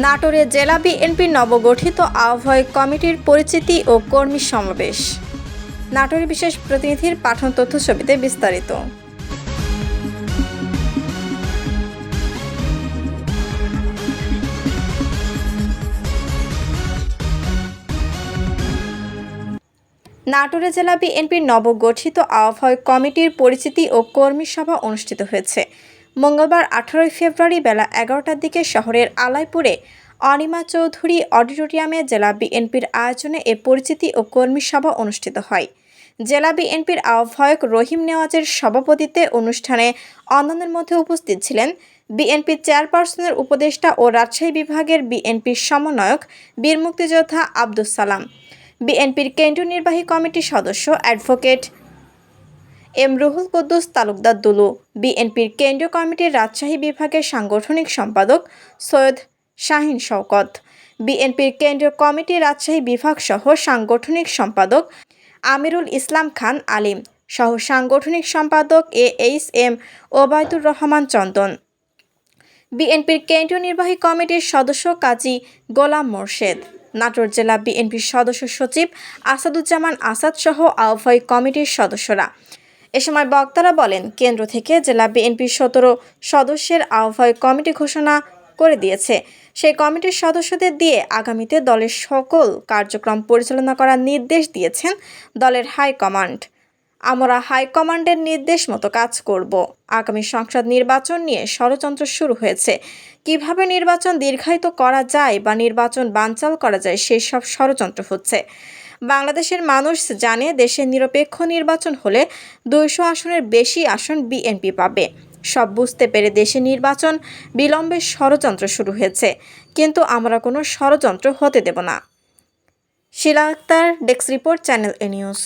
নাটোরে জেলা বিএনপির নবগঠিত আহ্বায়ক কমিটির পরিচিতি ও কর্মী সমাবেশ। নাটোরের বিশেষ প্রতিনিধির পাঠন তথ্য ছবিতে বিস্তারিত। নাটোরে জেলা বিএনপির নবগঠিত আহ্বায়ক কমিটির পরিচিতি ও কর্মী সভা অনুষ্ঠিত হয়েছে। মঙ্গলবার আঠারোই ফেব্রুয়ারি বেলা এগারোটার দিকে শহরের আলাইপুরে অনিমা চৌধুরী অডিটোরিয়ামে জেলা বিএনপির আয়োজনে এ পরিচিতি ও কর্মী সভা অনুষ্ঠিত হয়। জেলা বিএনপির আহ্বায়ক রহিম নেওয়াজের সভাপতিত্বে অনুষ্ঠানে অন্যান্যের মধ্যে উপস্থিত ছিলেন বিএনপির চেয়ারপারসনের উপদেষ্টা ও রাজশাহী বিভাগের বিএনপির সমন্বয়ক বীর মুক্তিযোদ্ধা আব্দুস সালাম। বিএনপির কেন্দ্রীয় নির্বাহী কমিটির সদস্য অ্যাডভোকেট এম রুহুল কুদ্দুস, তালুকদার দুলু। বিএনপির কেন্দ্রীয় কমিটির রাজশাহী বিভাগের সাংগঠনিক সম্পাদক সৈয়দ শাহিন শওকত। বিএনপির কেন্দ্রীয় কমিটির রাজশাহী বিভাগ সহ সাংগঠনিক সম্পাদক আমিরুল ইসলাম খান আলিম সহ সাংগঠনিক সম্পাদক A H M Obaidur Rahman Chandan. বিএনপির কেন্দ্রীয় নির্বাহী কমিটির সদস্য কাজী গোলাম মোর্শেদ। নাটোর জেলা বিএনপির সদস্য সচিব আসাদুজ্জামান আসাদ সহ আহ্বায়ক কমিটির সদস্যরা। এ সময় বক্তারা বলেন, কেন্দ্র থেকে জেলা বিএনপির সতেরো সদস্যের আহ্বায়ক কমিটি ঘোষণা করে দিয়েছে। সেই কমিটির সদস্যদের দিয়ে আগামীতে দলের সকল কার্যক্রম পরিচালনা করার নির্দেশ দিয়েছেন দলের হাইকমান্ড আমরা হাইকমান্ডের নির্দেশ মতো কাজ করব। আগামী সংসদ নির্বাচন নিয়ে ষড়যন্ত্র শুরু হয়েছে। কীভাবে নির্বাচন দীর্ঘায়িত করা যায় বা নির্বাচন বানচাল করা যায় সেই সব ষড়যন্ত্র হচ্ছে। বাংলাদেশের মানুষ জানে দেশের নিরপেক্ষ নির্বাচন হলে দুইশো আসনের বেশি আসন বিএনপি পাবে। সব বুঝতে পেরে দেশে নির্বাচন বিলম্বে ষড়যন্ত্র শুরু হয়েছে, কিন্তু আমরা কোনো ষড়যন্ত্র হতে দেব না। Shila Akter, desk report, channel A news.